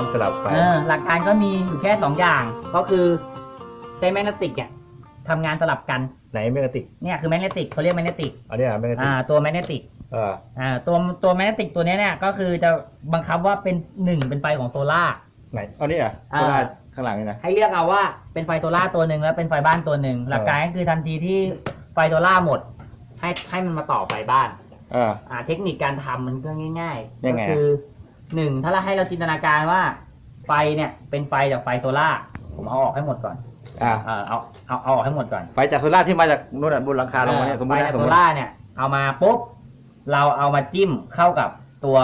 รสลับไฟเออหลักการก็มีอยู่แค่สองอย่าง ก็คือใช้แมกเนติกเนี่ยทำงานสลับกัน ไหนแมกนติกเนี่ยคือแมกเนติกเขาเรียกแมกเนติกอันนี้อะแมกนติอ่ากตัวแมกเนติกเอออ่าตัวตัวแมกเนติกตัวเนี้ยเนี่ยก็คือจะบังคับว่าเป็นหนึ่งเป็นไฟของโซล่าร์ ไหนอันนี้อะอ่า ข้างหน้าข้างหลังนี่นะให้เลือกเอาว่าเป็นไฟโซล่าร์ตัวหนึ่งแล้วเป็นไฟบ้านตัวหนึ่งหลักการก็คือทันทีที่ไฟโซล่าร์หมด ให้ให้มันมาต่อไฟบ้าน เออ อ่าเทคนิคการทำมันก็ง่ายๆยัก็งไงอะ คือ หนึ่งถ้าเราให้เราจินตนาการว่า ไฟเนี่ยเป็นไฟจากไฟโซล่าร์ผมเอาออกให้หมดก่อนอ่าเออเอาเอาเอาออกให้หมดก่อนไฟจากโซล่าร์ที่มาจากนู่นน่ะบนหลังคาลงมาเนี่ยสมมไฟตินะจากสมโซมติล่าร์เนี่ยเอามาปุ๊บเราเอามาจิ้มเข้ากับตัว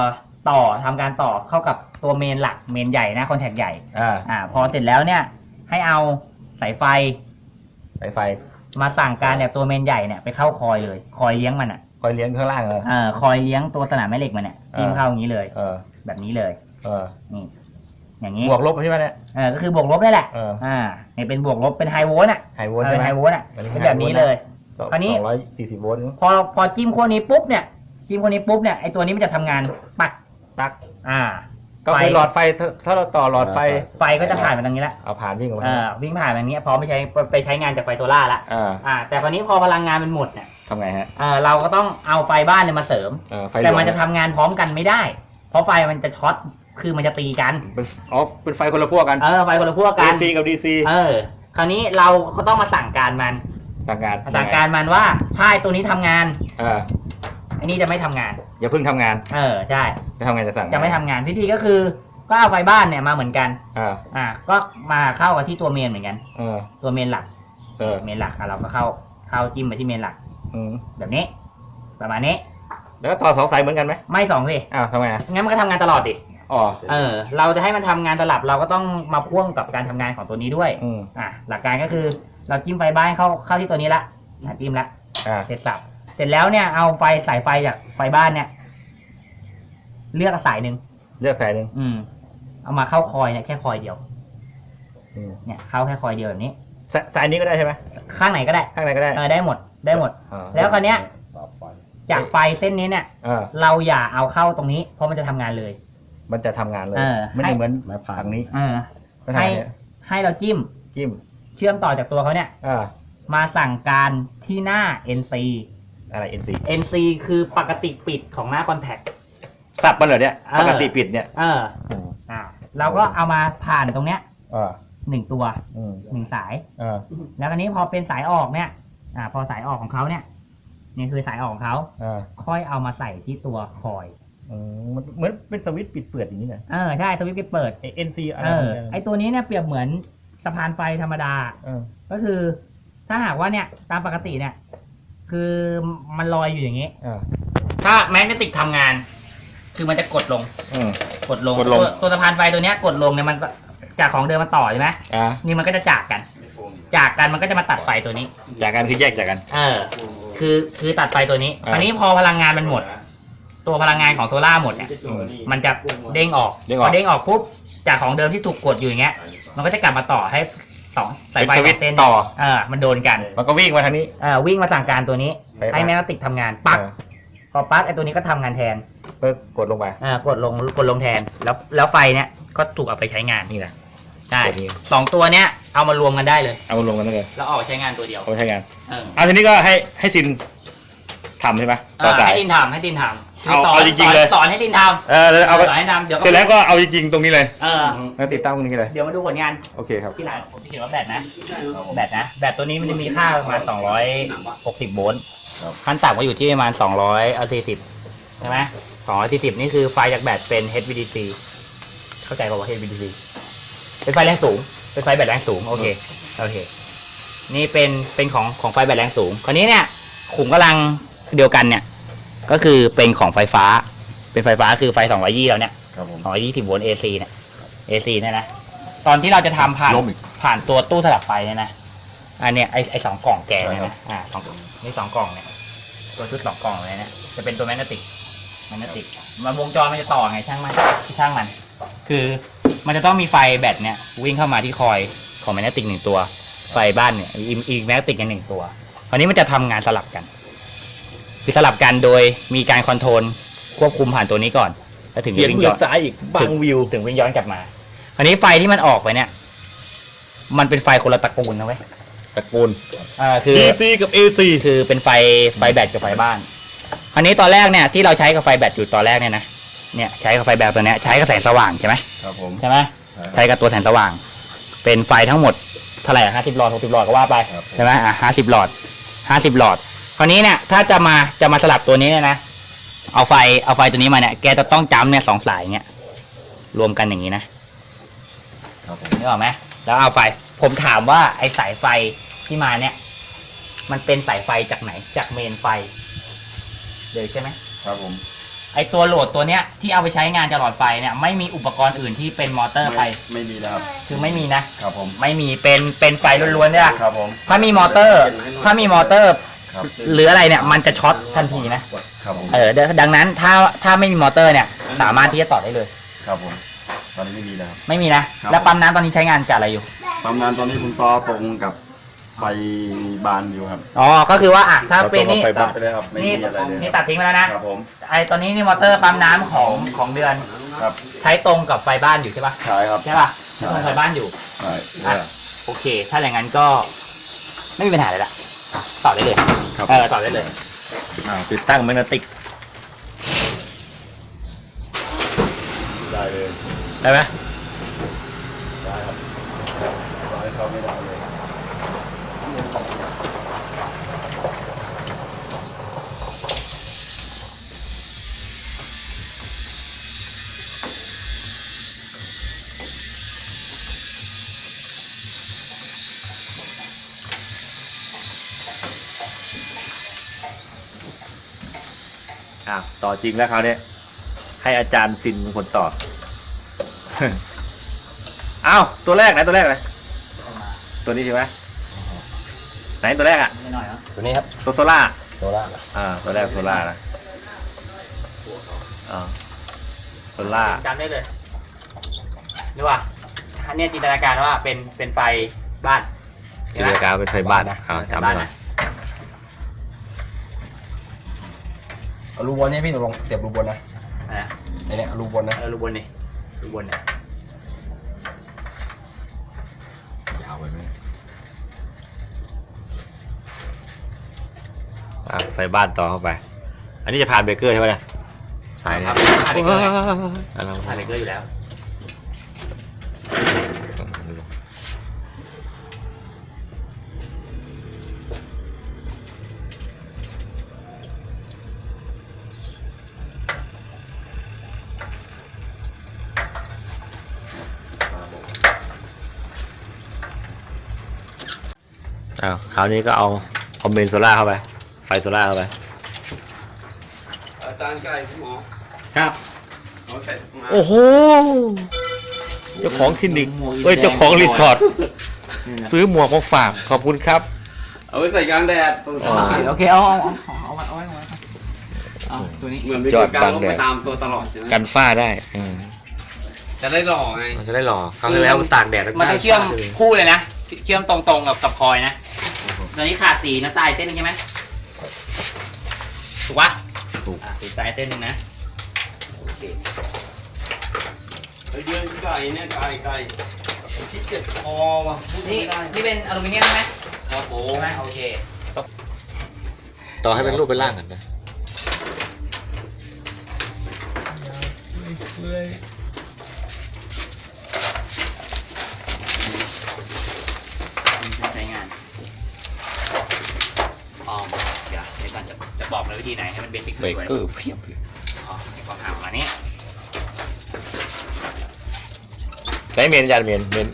ต่อทำการต่อเข้ากับตัวเมนหลักเมนใหญ่นะคอนแทคใหญ่อ่าอ่าพอเสร็จแล้วเนี่ยให้เอาสายไฟสายไฟมาสั่งการแบบตัวเมนใหญ่เนี่ยไปเข้าคอยเลย คอยเลี้ยงมันอะคอยเลี้ยงข้างล่างเหรอเออคอยเลี้ยงตัวสนามแม่เหล็กมันเนี่ยจิ้มอ่าเข้าอย่างนี้เลย เออ แบบนี้เลย เออนี่ อย่างนี้บวกลบใช่ไหมเนี่ย เออก็คือบวกลบนี่แหละเอออ่าเนี่ยเป็นบวกลบเป็นไฮโวลต์อะไฮโวเอลต์อใช่เป็นไหมไฮโวลต์อะอันนี้เป็นแบบนี้เลย สองคราวนี้ร้อยสี่สิบโวลต์พอพอจิ้มขั้วนี้ปุ๊บเนี่ยจิ้มขั้วนี้ปุ๊บเนี่ยไอตัวนี้มันจะทำงานปักตัก อ่า ก็ไฟคือหลอดไฟถ้าถ้าเราต่อหลอดไฟ ไฟก็จะผ่านมาตรงนี้ละเอาผ่านวิ่งออกมาเออวิ่งผ่านแบบนี้พร้อมไปใช้ไปใช้งานจากไฟโซล่าร์ละ อ่าอ่า แต่คราวนี้พอพลังงานมันหมดเนี่ยทำไงฮะเออเราก็ต้องเอาไฟบ้านเนี่ยมาเสริม เออไฟแต่มันหลวงจะทำงานพร้อมกันไม่ได้ เพราะไฟมันจะช็อตคือมันจะตีกัน เป็นอ๋อเป็นไฟคนละพวกกัน เออไฟคนละพวกกัน DC กับ DC เออ คราวนี้เราก็ต้องมาสั่งการมัน สั่งงานสั่งการมันว่าถ้าไอ้ตัวนี้ทำงานเออไอ้นี่จะไม่ทำงาน อย่าเพิ่งทำงานเออใช่จะทำงานจะสั่งจะไม่ทำงานวิธีก็คือ ก็เอาไฟบ้านเนี่ยมาเหมือนกันอ่าอ่า ก็มาเข้ากับที่ตัวเมนเหมือนกัน เออตัวเมนหลัก เออเมนหลักอะเราก็เข้าเข้าจิ้มไปที่เมนหลัก อืมแบบนี้ ประมาณนี้ แล้วก็ต่อสองสายเหมือนกันไหมไม่สองสิอ้าวทำไงอะงั้นมันก็ทำงานตลอดดิอ๋อเออ เราจะให้มันทำงานตลับเราก็ต้องมาพ่วงกับการทำงานของตัวนี้ด้วย อืมอะหลักการก็คือเราจิ้มไฟบ้านเข้าเข้าที่ตัวนี้ละอะจิ้มละอ่าเสร็จสับเสร็จแล้วเนี่ยเอาไฟสายไฟจากไฟบ้านเนี่ย เลือกสายหนึ่งเลือกสายหนึ่งอืม เอามาเข้าคอยเนี่ยแค่คอยเดียวอืมเนี่ยเข้าแค่คอยเดียวแบบนี้ สายสายนี้ก็ได้ใช่ไหมข้างไหนก็ได้ข้างในก็ได้เออได้หมดได้หมดอ่าแล้วคราวเนี้ย จากไฟเส้นนี้เนี่ยอ่าเราอย่าเอาเข้าตรงนี้ เพราะมันจะทำงานเลย มันจะทำงานเลย เออไม่ให้ ได้เหมือนฝั่งนี้เออไม่ทำให้ เนี่ยให้เราจิ้มจิ้มเชื่อมต่อจากตัวเขาเนี่ย อ่ามาสั่งการที่หน้า NC อะไร NC NC คือปกติปิดของหน้าคอนแทค สับมันเหรอเนี่ยเออ ปกติปิดเนี่ยเอออ่า เราก็เอามาผ่านตรงเนี้ยอ่าหนึ่งตัวอืมหนึ่งสาย อ่าแล้วคราวนี้พอเป็นสายออกเนี่ย อ่า พอสายออกของเขาเนี่ย นี่คือสายออกของเขาอ่าค่อยเอามาใส่ที่ตัวคอย อืมมันเหมือนเป็นสวิตช์ปิดเปิดอย่างนี้นะเออใช่สวิตช์ปิดเปิดไอ้ NC อะไรเออเนี่ยไอตัวนี้เนี่ยเปรียบเหมือนสะพานไฟธรรมดา เออก็คือ ถ้าหากว่าเนี่ย ตามปกติเนี่ย คือมันลอยอยู่อย่างนี้ อ่าถ้าแมกเนติกทำงาน คือมันจะกดลง อืม กดลงกดลง ตัวตัวสะพานไฟตัวเนี้ยกดลงเนี่ยมันก็จากของเดิมมาต่อใช่ไหมอ่านี่มันก็จะจากกัน จากกันมันก็จะมาตัดไฟตัวนี้ จากกันคือแยกจากกัน เออ คือคือตัดไฟตัวนี้อ่า อันนี้พอพลังงานมันหมด ตัวพลังงานของโซล่าร์หมดเนี่ยอืมมันจะเด้งออกเด้งอพอกอเด้งออกปุ๊บจากของเดิมที่ถูกกดอยู่อย่างเงี้ย มันก็จะกลับมาต่อให้สองสายไฟเป็นสวิตช์สองเส้นต่อ เออมันโดนกันมันก็วิ่งมาทางนี้ เออวิ่งมาสั่งการตัวนี้ไปให้แมกเนติกทำงานปักเออพอปักไอ้ตัวนี้ก็ทำงานแทนเพิ่มกดลงไปอ่ากดลงกดลงแทนแล้วแล้วไฟเนี่ยก็ถูกเอาไปใช้งานนี่นะ ได้กดนี้ สองตัวเนี้ย เอามารวมกันได้เลย เอาลงกันแล้วกันแล้วออกใช้งานตัวเดียวเอาไปใช้งานเออเอาทีนี้ก็ให้ให้ซินทำใช่ไหมต่อสาย ให้ดินทำให้ดินทำเอาสนเอาจริงๆเลย สอนให้ดินทำเออแล้วเอาไปสอนให้ทำเดี๋ยวเสร็จแล้วก็เอาจริงๆตรงนี้เลยเออแล้วติดตั้งตรงนี้เลย เดี๋ยวมาดูผลงานโอเคครับ ที่ร้านผมจะเขียนว่าแบตนะ แบตนะ แบตตัวนี้มันจะมีค่าประมาณ260โวลต์ครับขั้นต่ำก็อยู่ที่ประมาณ200เอา40ใช่ไหม240นี่คือไฟจากแบตเป็น HVDC เข้าใจป่าวว่า HVDC เป็นไฟแรงสูง เป็นไฟแบตแรงสูงโอเคโอเค นี่เป็นเป็นของของไฟแบตแรงสูง คราวนี้เนี่ยขุมกำลังเดียวกันเนี่ย ก็คือเป็นของไฟฟ้า เป็นไฟฟ้าคือไฟ220แล้วเนี่ยครับผม220โวลต์ AC เนี่ย AC เนี่ยนะตอนที่เราจะทำผ่านล้มอีกผ่านตัวตู้สลับไฟเนี่ยนะอันเนี้ยไอไอสองกล่องแกเนี่ยใช่ครันะบอ่าสองนี่สองกล่องเนี่ยตัวชุดสองกล่องเลยนะจะเป็นตัวแมกเนติกแมกเนติกมันวงจรมันจะต่อไงช่างมันช่างมัน คือ มันจะต้องมีไฟแบตเนี่ยวิ่งเข้ามาที่คอยของแมกเนติกหนึ่งตัว ไฟบ้านเนี่ยอีกอีกแมกเนติกกันหนึ่งตัวคราวนี้มันจะทำงานสลับกัน คือสลับกันโดยมีการคอนโทรลควบคุมผ่านตัวนี้ก่อนแล้วถึงเขียจะนวิ่งมืย้ออนซ้ายอีกบังวิวถึงวิ่งย้อนกลับมาคราวนี้ไฟที่มันออกไปเนี่ย มันเป็นไฟคนละตระกูลนะเว้ยตระกูลอ่าคือ DC กับ AC คือเป็นไฟไฟแบตกับไฟบ้านคราวนี้ตอนแรกเนี่ยที่เราใช้กับไฟแบตอยู่ตอนแรกเนี่ยนะเนี่ยใช้กับไฟแบตตัวเนี้ยใช้กับแสงสว่างใช่ไหม ครับผม ใช่ไหมใช้กับตัวแสงสว่าง เป็นไฟทั้งหมดเท่าไหร่ห้าสิบหลอดหกสิบหลอดก็ว่าไปครับผมใช่ไหมอะห้าสิบหลอดห้าสิบหลอด คราวนี้เนี่ยถ้าจะมาจะมาสลับตัวนี้เนี่ยนะ เอาไฟเอาไฟตัวนี้มาเนี่ยแกจะต้องจำเนี่ยสองสายเนี่ยรวมกันอย่างนี้นะครับผมนึกออกไหมแล้วเอาไฟ ผมถามว่าไอสายไฟที่มาเนี่ย มันเป็นสายไฟจากไหนจากเมนไฟเลยใช่ไหมครับผม ไอตัวโหลดตัวเนี้ยที่เอาไปใช้งานจากหลอดไฟเนี่ยไม่มีอุปกรณ์อื่นที่เป็นมอเตอร์ไฟ ไม่มีแล้วครับคือไม่มีนะ ครับผมไม่มีเป็นเป็นไฟล้วนๆเนี่ย ครับผม ถ้ามีมอเตอร์ ถ้ามีมอเตอร์ ครับหรืออะไรเนี่ยมันจะช็อตทันทีนะ ครับผมเออดังดังนั้นถ้าถ้าไม่มีมอเตอร์เนี่ยสามารถที่จะต่อได้เลย ครับผม ตอนนี้ไม่มีแล้วครับ ไม่มีนะครับแล้วปั๊มน้ำตอนนี้ใช้งานกับอะไรอยู่ทำงานตอนนี้คุณต่อตรงกับ ไฟบานอยู่ครับอ๋อ ก็คือว่าอะถ้าเป็นนี่ไฟบ้านไปเลยครับไม่นี่มีอะไรเลยนี่ตัดทิ้งไปแล้วนะ ครับผมไอตอนนี้นี่มอเตอร์ปั๊มน้ำของของเดือน ครับใช้ตรงกับไฟบ้านอยู่ใช่ปะใช่ครับใช่ปะใช้ตรงไฟบ้านอยู่ ใช่อะโอเค ถ้าอย่างนั้นก็ไม่มีปัญหาเลยละต่อได้เลย ครับเออต่อได้เลย อ่าติดตั้งแมกนติกได้เลย ได้ไหม ได้ครับร้อยเขาไม่ได้เลย อ่าต่อจริงแล้วคราวนี้ให้อาจารย์ซินเป็นคนต่ออ้าวตัวแรกไหนตัวแรกไหนตัวนี้ใช่ไหมไหนตัวแรกอะไม่หน่อยเนาะตัวนี้ครับตัวโซล่าโซล่าอ่าตัวแรกโซล่านะอ่าโซล่าจำได้เลยนี่ว่าอันเนี้ยจินตนาการว่าเป็นเป็นไฟบ้านจินตนาการเป็นไฟบ้านนะอ่าจำไว้หน่อย เอารูบนให้พี่หนูลองเสียบรูบนนะนะไอเนี่ยเอารูบนนะเออรูบนนี่รูบนเนี่ยยาวไปไหมอ่าไฟบ้านต่อเข้าไป อันนี้จะผ่านเบรกเกอร์ใช่ไหมเนี่ยสายคเนี่รับยผ่านเบรกเกอร์ไงอ่าเราผ่านเบรกเกอร์อยู่แล้ว อ้าวค ราวนี้ก็เอาคอมเมนโซล่าเข้าไป ไฟโซล่าเข้าไป อาจารย์ไก่คุณหมอครับเอาใส่มาโอ้โห เจ้าของคลินิกเอ้ย เจ้าของรีสอร์ทซื้อหมวกมาฝาก ขอบคุณครับ เอาไว้ใส่กลางแดดตรงสนามโอเคเอาเอาเอาเอาเอาเอาไว้เอาไว้เอาตัวนี้เหมือนไปยอดกลางบางก็แดไปดตามตัวตลอดใช่ไหมกันฝ้าได้อืมจะได้หล่อไง มันจะได้หล่อครั้งที่แล้วมันตากแดดมันจะเชื่อมคู่เลยนะ เชื่อมตรงๆกับกับคอยนะ ตัวนี้ขาดสีน้ำตาลเส้นหนึงใช่ไหมถูกปะถูก อะสีน้ำตาลเส้นหนึงนะโอเคไปเดือนไก่เนี่ยไก่ไก่ที่เจ็บคอว่ะพูดนี่ไม่ได้นี่เป็นอลูมิเนียมใช่ไหมครับผมใช่ไหมโอเค ต่อให้เป็นรูปเป็นร่างกันนะ ใช้งานอ๋อเดี๋ยวในการจะจะบอกเลยวิ ธีไหนให้มันเบสิกเบรขึ้นกด้วยเกอร์เพียบเลยอ๋อมีความห่างมานี้สายเมนอาจารย์เมนเมน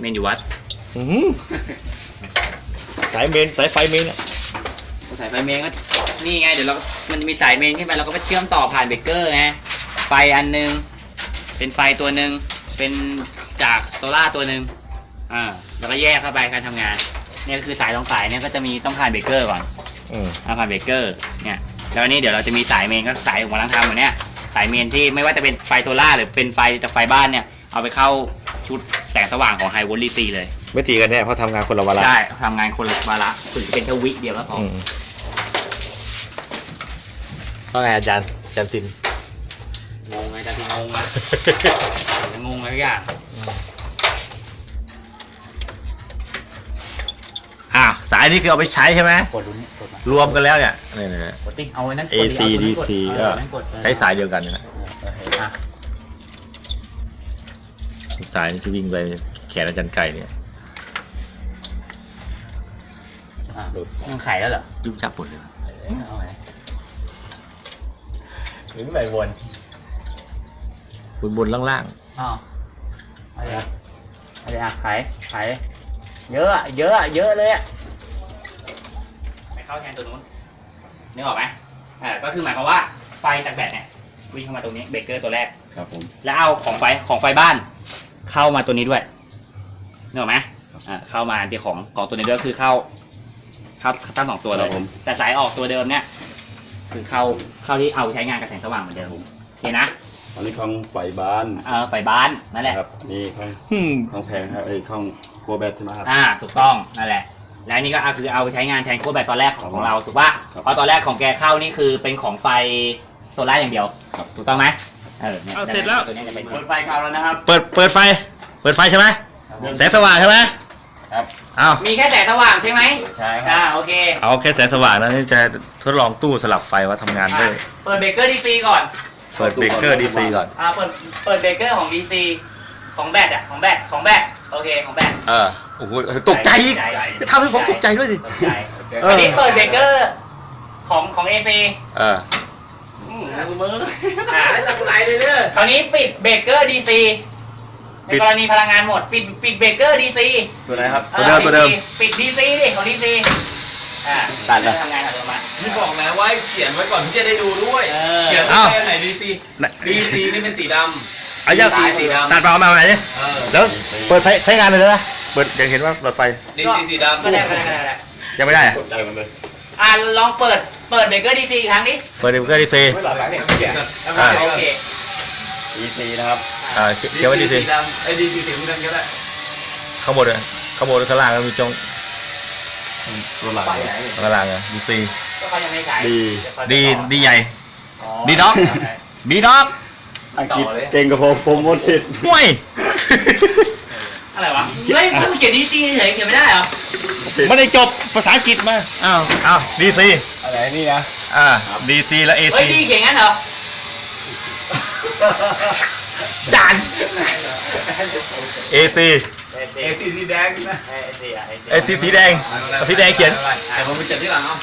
เมนอยู่วัดอื้อหือสายเมนสายไฟเมนอะสายไฟเมนก็นี่ไงเดี๋ยวเรามันจะมีสายเมนขึ้นไปเราก็ไปเชื่อมต่อผ่านเบรกเกอร์ไงไฟอันหนึง เป็นไฟตัวหนึ่งเป็นจากโซล่าตัวหนึ่งอ่าแล้วก็แยกเข้าไปการทำงานเนี่ยก็คือสายตรงสายเนี่ยก็จะมีต้องผ่านเบรกเกอร์ก่อน อืมอ่าผ่านเบรกเกอร์เนี่ย แล้วอันนี้เดี๋ยวเราจะมีสายเมนก็สายของกำลังทำอยู่เนี่ยสายเมนที่ไม่ว่าจะเป็นไฟโซล่าหรือเป็นไฟจากไฟบ้านเนี่ยเอาไปเข้าชุดแสงสว่างของไฮวอลลีซีเลยไม่ตีกันแน่เพราะทำงานคนละเวลาใช่ทำงานคนละวาระถึงจะเป็นแค่วิเดียวแล้วพออืมว่าไงอาจารย์อาจารย์ซินงงไงจ้าทีงงอะจะงงอะไรทุกอย่าง อะสายนี้คือเอาไปใช้ใช่ไหมกดดูนี่กดมารวมกันแล้วเนี่ยนี่นี่กดติ๊งเอาไว้นั้นกด AC ดิเอาตัวนี้ก DC เอก็อนั่นกดเออใช้สายเดียวกันนะโอเคอะสายที่วิ่งไปแขนอาจารย์ไก่เนี่ยอะยังไขแล้วเหรอยุ่งจับปวดเลยเอาไว้หรือไปวนบนบนๆล่างอ้าวเอาเลยอะเอาเลยอะไขไข เยอะอะเยอะอะเยอะเลยอะไม่เข้าแทนตัวนู้นนึกออกไหมอ่าก็คือหมายความว่าไฟจากแบตเนี่ยวิ่งเข้ามาตรงนี้เบรกเกอร์ตัวแรก ครับผม แล้วเอาของไฟของไฟบ้าน เข้ามาตัวนี้ด้วยนึกออกไหมอ่าเข้ามาที่ของของตัวนี้ด้วยคือเข้าเข้าทั้งสองตัวเลยแต่สายออกตัวเดิมเนี่ย คือเข้าเข้าที่เอาใช้งานกับแสงสว่างเหมือนเดิมโอเคนะ อันนี้ของไฟบ้านเออไฟบ้านนั่นแหละครับนี่ของๆอืมของแพงครับไอ้ของครัวแบตใช่ไหมครับ อ่าถูกต้องนั่นแหละ และอันนี่ก็เอาคือเอาไปใช้งานแทนขั้วแบตตอนแรกของครับของเราถูกป่ะครับ เพราะตอนแรกของแกเข้านี่คือเป็นของไฟโซล่าร์อย่างเดียว ครับ ถูกต้องไหมเออนี่ยเอาเสร็จแล้ว ตัวนี้จะเป็นเปิดไฟเข้าแล้วนะครับ เปิดเปิดไฟ เปิดไฟใช่ไหมแสงสว่างใช่ไหมครับเอามีแค่แสงสว่างใช่ไหมใช่คอ่ารับโอเคเอาแค่แสงสว่างนะนี่จะทดลองตู้สลับไฟว่าทำงานได้ อะเปิดเบรกเกอร์ดีซีก่อน เปิดเบรกเกอร์ดีซีก่อน อ่าเปิดเปิดเบรกเกอร์ของดีซีของแบตอะของแบตของแบตโอเคของแบตเออโอ้โหตกใจอีกจะทำให้ผมตกใจด้วยดิ ตกใจเอออั อันนี้เปิดเบรกเกอร์ของของเอซีเออมืออ่าจะกูไล่เลยเด้อคราวนี้ปิดเบรกเกอร์ดีซีในกรณีพลังงานหมด ปิดปิดเบรกเกอร์ดีซีตัวไหนครับ ตัวเดิมตัวเดิม ปิดดีซีดิของดีซี อ่าตัดเลย ทำงานอัตโนมัตินี่บอกแล้วว่าให้เขียนไว้ก่อนที่จะได้ดูด้วย เออ เขียนอ้าวแค่ไหนดีซีดีซีนี่เป็นสีดเอายังสายสีดำ ตัดมาเอามาไหนดิำเออแล้วเปิดไฟใช้งานไปเลยนะเปิดยังเห็นว่าหลอดไฟดีซีสีดำก็ได้ก็ได้ก็ได้ก็ได้ยังไม่ได้อะกดใจมันเลยอ่าลองเปิด เปิดเบรกเกอร์ดีซีอีกครั้งดิเปิดเบรกเกอร์ดีซี อ่า โอเค EC นะครับอ่าเขียนไว้ดีซีดำไอ้ดีซีสีดำก็ได้ข้างบนเลยข้างบนข้างล่างก็มีจง ตัวหลังข้างล่างอะดีซีก็เขายังไม่ใช้ดีดีดีใหญ่อ๋อดีเนาะดีด็อกอังกฤษเก่งกับผมผมหมดสิทธิ์ห่วยอะไรวะเฮ้ยกูเขียนดีซีเฉยๆเขียนไม่ได้เหรอไม่ได้จบภาษาอังกฤษมาอ้าวอ้าวดีซีอะไรนี่นะอ่าดีซีและเอเฮ้ยซีดีเขียนงั้นเหรอจานเอซี เอซีเอซีสีแดงนะเอซีอะเอซีสีแดงเอาสีแดงเขียนแต่ผมไปเจ็บที่หลังเอา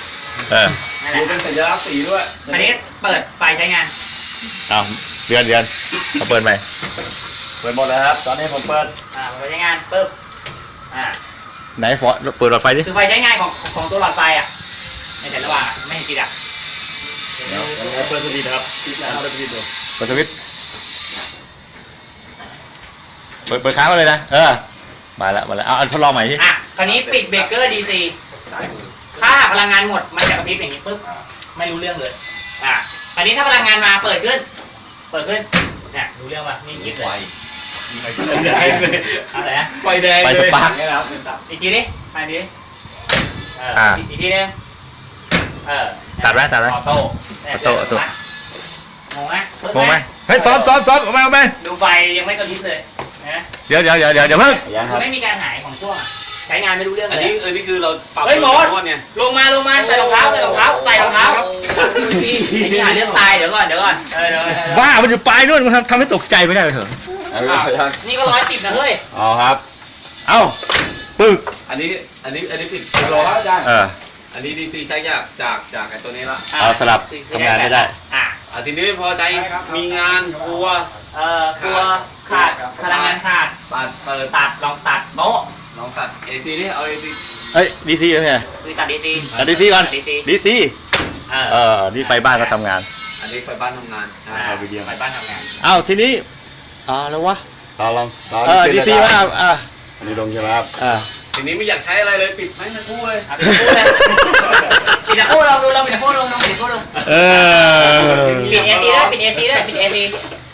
เออนั่นแหดูละเป็นสัญลักษณ์สีด้วย อันนี้เปิดไฟใช้งานเอาเดือนเดือนเอาเปิดไปเปิดหมดแล้วครับ ตอนนี้ผมเปิด อ่าไฟใช้งานปึ๊บ อ่า ไหนฟอเปิดหลอดไฟดิคือไฟใช้งานของของตัวหลอดไฟอะในแต่ละว่าไม่เห็นติดอะเดี๋ยวเปิดสวิตช์ครับปิดแล้วเปิดสวิตช์ดูเปิดสวิตช์เปิดเปิดค้างมาเลยนะ เออ มาแล้วมาแล้วเอาเอาทดลองใหม่ที่อะคราวนี้ปิดเบรกเกอร์ดีซีถ้าพลังงานหมดมันจะกระพริบอย่างนี้ปึ๊บไม่รู้เรื่องเลยอะอันนี้ถ้าพลังงานมาเปิดขึ้น เปิดขึ้นเนี่ยรู้เรื่องป่ะนี่ยิบเลยไฟแดงเลยอะไรนะไฟแดงไฟเลสยปาร์คนี่นะครับเป็นตับอีกทีดิไปดิเอออ่าอีกทีนึงเออตัดไหมตัดไหมออโต้ออโต้ออโต้ งงไหมปึ๊บงงไหมเฮ้ยซ้อมซ้อมซ้อมเอาไหมเอาไหมดูไฟยังไม่กระพริบเลย นะเดี๋ยวเดี๋ยวเดี๋ยวเดี๋ยวเดี๋ยวเพิ่งยังคคืรัอบไม่มีการหายของช่วงอะใช้งานไม่รู้เรื่องอันเลย นี้อันนี้คือเราปรับเฮ้ยหมดนวดเนี่ยลงมาลงมาใส่รองเท้าใส่รองเท้าใส่รองเท้าไอ้นี่หาเรื่องตายเดี๋ยวก่อนเดี๋ยวก่อนเออเดี๋ยวก่อนเดี๋ยวก่อนบ้ามันอยู่ปลายนู่นมันทำทำให้ตกใจไม่ได้เลยเถอะเอาไปยังนี่ก็ร้อยสิบนะเฮ้ย เอาครับ เอ้าปึ๊กอันนี้อันนี้อันนี้ปิดรอครับอาจารย์เออ อันนี้ดีซีใช้จากจากจากไอ้ตัวนี้ละเอาสลับทำงานไม่ได้ อะอะทีนี้ไม่พอใจมีงานกลัว เอ่อกลัวขาดพลังงานขาดตัดเปิดตัดลองตัดโต๊ะลองตัดเอซีนี่เอาเอซีเฮ้ยดีซีเนี่ยคือตัดดีซีตัดดีซีก่อนดีซีดีซีเออเออนี่ไฟบ้านก็ทำงาน อันนี้ไฟบ้านทำงานอ่าไปบ้านทำงานเอ้าทีนี้อ่าแล้ววะเอาลองลองเออดีซีว่าอ่าอันนี้ลงใช่ไหมครับอ่า ทีนี้ไม่อยากใช้อะไรเลยปิดไม่ทั้งคู่เลยเอาไปพูดเลยปิดตะโค้ลองดูลองปิดตะโค้ลองลองปิดตะโค้ลงเออ ปิดเอซีได้ปิดเอซีได้ปิดเอซี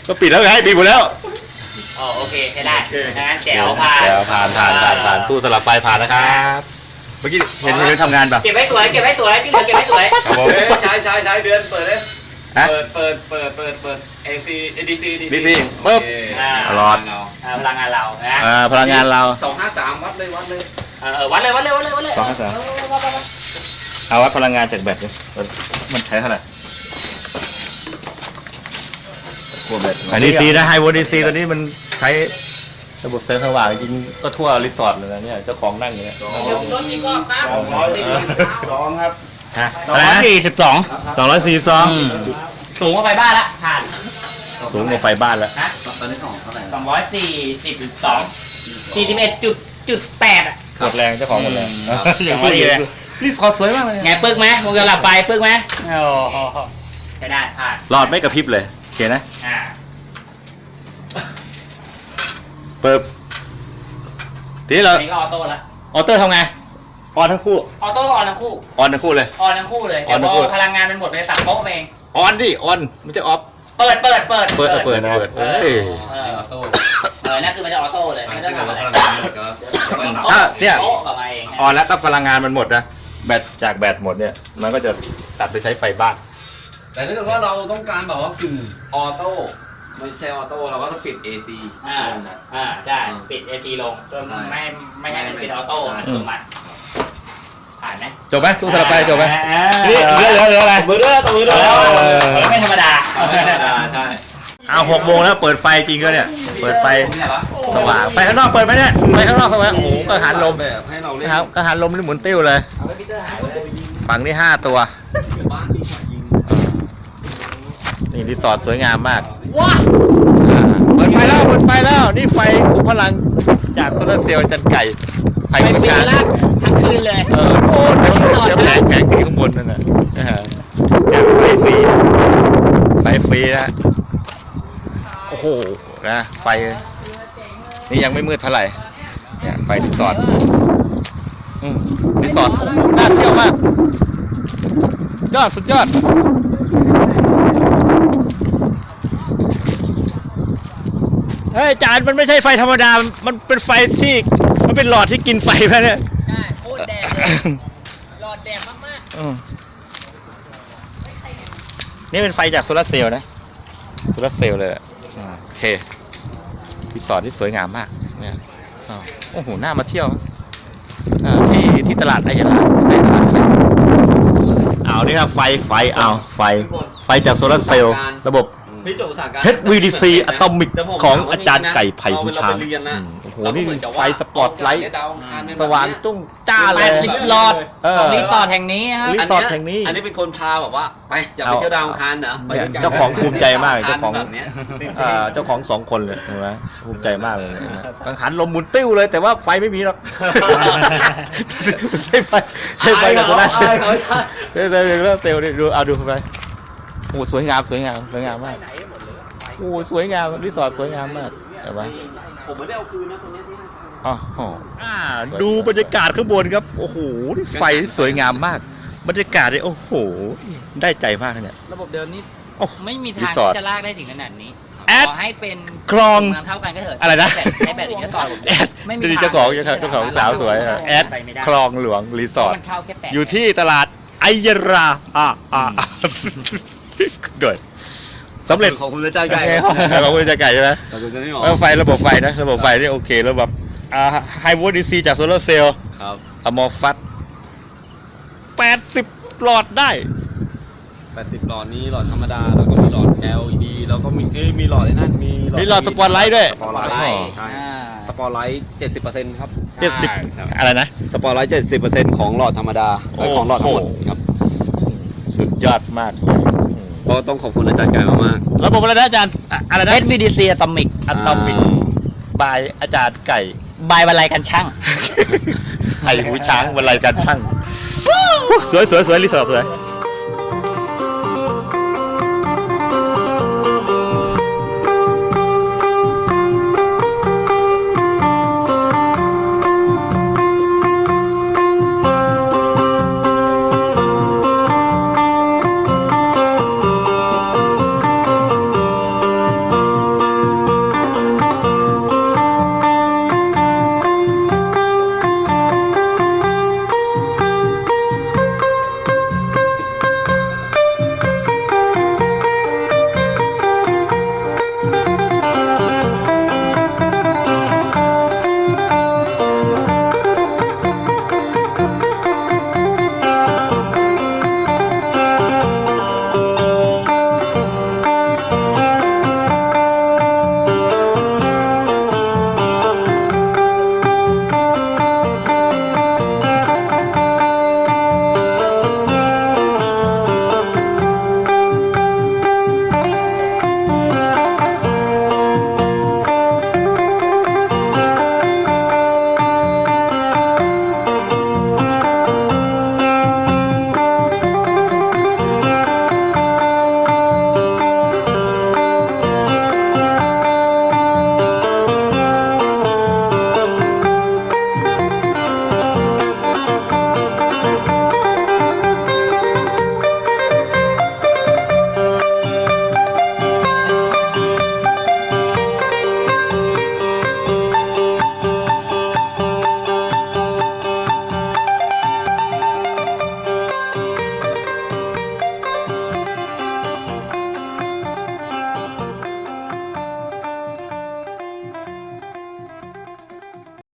ก็ปิดแล้วไงปิดหมดแล้วอ๋อโอเคใช้ได้ดังนั้นแจ๋วผ่านแจ๋วผ่านผ่านผ่านผ่านตู้สลับไฟผ่านนะครับ เมื่อกี้เห็นเห็นทำงานปะเก็บไว้สวยเก็บไว้สวยที่เหลือเก็บไว้สวย ครับผม เอ้ยใช้ใช้ใช้เดือนเปิดเลย ฮะ เปิดเปิดเปิดเปิดเปิด AC ADC DC ปึ๊บอ่าหลอด อ่าพลังงานเรานะอ่าพลังงานเรา สองห้าสามวัดเลยวัดเลยเออเออวัดเลยวัดเลยวัดเลยวัดเลยสองห้าสาม เออวัดวัดวัดเอาวัดพลังงานจากแบตดิมันใช้เท่าไหร่ขวดเบ็ดอันนี้ซีนะไฮโวดีซีตัวนี้มันใช้ระบบแสงสว่างจริงๆก็ทั่วรีสอร์ทเลยนะเนี่ยเจ้าของนั่งอยู่เนี่ยสองร้อยสี่สองครับฮะสองร้อยสี่สิบสองสองร้อยสี่สิบสอง สูงกว่าไฟบ้านละผ่านสูงกว่าไฟบ้านแล้วนะตอนนี้ของเท่าไหร่สองร้อยสี่สิบสองสี่สิบเอ็ดจุดจุดแปดอะ หมดแรงเจ้าของหมดแรงครับ อย่างซี่เลยรีสอร์ทสวยมากเลยไงปึกไหมมึงจะหลับไปปึกไหมโอ้โหใช้ได้ผ่าน หลอดไม่กระพริบเลยโอเคนะอ่าเปิบทีนี้เราอันนี้ก็ออโต้ละออเตอร์ทำไงออนทั้งคู่ออโต้ออนทั้งคู่ออนทั้งคู่เลย ออนทั้งคู่เลยออเดี๋ยนวทั้งคู่พอพลังงานมันหมดไปสับโต๊ะเอง ออนดิออนไม่ใช่ออฟ เปิดเปิดเปิดเปิดเปิดเปิดเอเอ้อยเออออโต้เออนั่นคือมันจะออโต้เลยไม่ต้องทำอะไรถ้าเนี่ย โต๊ะกลับมาเองออนแล้วถ้าพลังงานมันหมดนะแบตจากแบตหมดเนี่ย มันก็จะตัดไปใช้ไฟบ้าน แต่ถ้าเกิดว่าเราต้องการแบบว่ากึ่งออโต้ไม่ใช่ออโต้เราก็ต้องปิด AC อ่าอ่าใช่ปิด AC ลงจนไม่ไม่ให้มันเป็นออโต้อัตโนมัติ ผ่านไหมจบไหมตู้สลับไฟจบไหมอ่านี่เหลือเหลือเหลืออะไร มือเด้อตัวมือเด้อเออ ไม่ธรรมดาใช่เอาหกโมงแล้วเปิดไฟจริงก็เนี่ย เปิดไฟสว่างไฟข้างนอกเปิดไหมเนี่ยไฟข้างนอกสว่างโอ้โหกระหันลมแบบให้เราเล่นนะครับกระหันลมนี่หมุนติ้วเลย ฝั่งนี้ห้าตัว นี่รีสอร์ทสวยงามมากว้าอ่าเปิดไฟแล้วเปิดไฟแล้ว นี่ไฟขุมพลังจากโซลาร์เซลล์จันไก่ไฟไปผู้ปีชาละทั้ง คืนเลยเออโอ้เดี๋ยวเดี๋ยวแผงแผงอยู่ข้างบนนั่นน่ะนะฮะจากไฟฟรีไฟฟรีนะโอ้โหนะไฟนี่ยังไม่มืดเท่าไหร่เนี่ยไฟรีสอร์ทอืมรีสอร์ทโอ้โหน่าเที่ยวมากยอดสุดยอดเฮ้ยจานมันไม่ใช่ไฟธรรมดา มันเป็นไฟที่ มันเป็นหลอดที่กินไฟไปเนี่ย หลอดแดงมากอืมนี่เป็นไฟจากโซลาร์เซลล์นะโซลาร์เซลล์เลยอะอ่าโอเครีสอร์ทที่สวยงามมากเนี่ยอ้าวโอ้โหน่ามาเที่ยวอ่าที่ที่ตลาดไอยาลาในตลาดไฟเอานี่ครับไฟไฟเอาไฟไฟจากโซลาร์เซลล์ระบบ พี่จบอุตสาหการ HVDC อะตอมิกแต่ผมของถมว่อาจารย์ไก่ไผ่เรบูชาเไปเรียนนะ อืม โอ้โหเราก็นี่เหมือนกับไฟว่าสปอตไลท์ดาวอังคารเป็นแบบสว่างเนี้ยจุ้งจ้าๆเลแปยดสิบหลอดเออ ของรีสอร์ทแห่งนี้นะครับ รีสอร์ทแห่งนี้อันนี้เป็นคนพาแบบว่าไปอยากไปเที่ยวดาวอังคารเหรอไปด้วยกันเจ้าของภูมิใจมากเจ้าของ แบบเนี้ยจริงๆ อ่าเจ้าของสองคนเลยเห็นไหมภูมิใจมากเลยเห็นไหมกังหันลมหมุนติ้วเลย แต่ว่าไฟไม่มีหรอกใช่ไฟใช่ไฟกับโซลาร์เซลล์ใช่ไฟกับโซลาร์เซลล์นี่ดูเอาดูไปโอ้สวยงามสวยงามสวยงามมากโอ้สวยงามรีสอร์ทสวยงามมากเห็นไหม ผมไม่ได้เอาคืนนะตรงนี้ที่ให้อ๋ออ่าดูบรรยากาศข้างบนครับ โอ้โหนี่ไฟสวยงามมาก บรรยากาศเนี่ยโอ้โห ได้ใจมากนะเนี่ย ระบบเดิมนี่โอ้ไม่มีรีทางสอร์ทที่จะลากได้ถึงขนาดนี้แอดขอให้เป็นคลองเมืองเท่ากันก็เถอะอะไรนะ ใช้แบตอย่างนี้ยต่อระบบแอเดิมดไม่มีนี่ทางเจ้าของเจ้าของเจ้าของสาวสวยอะแอดไปไม่ได้คลองหลวงรีสอร์ท มันเข้าแค่แปด อยู่ที่ตลาดไอยราอ่าอ่าอ่าเกิด สำเร็จขอบคุณอาจารย์ไก่ของคุณจะไก่ใช่ไหมขอบคุณอาจารย์นี่หมอเออไฟระบบไฟนะ ระบบไฟนี่โอเคระบบอ่าไฮโวลต์ดีซีจากโซลาร์เซลล์ครับอะมอฟัตแปดสิบหลอดได้80หลอดนี้หลอดธรรมดา แล้วก็มีหลอด LED แล้วก็มีเอ้ยมีหลอดไอ้นั่นมีมีหลอดสปอตไลท์ด้วยสปอร์ไลใช่ท์ใช่อ่าสปอร์ไลท์70%ครับเจ็ดสิบอะไรนะสปอร์ไลท์70%ของหลอดธรรมดาและของหลอดทั้งหมดโอ้โหครับ สุดยอดมาก ก็ต้องขอบคุณอาจารย์ไก่มากระบบอะไรนะอาจารย์อะอะไรนะ HVDC Atomic อะตอมิกบายอาจารย์ไก่บายบรรลัยกันช่างไทยหูช้างบรรลัยการช่างสวยสวยสวยรีสอร์ทสวย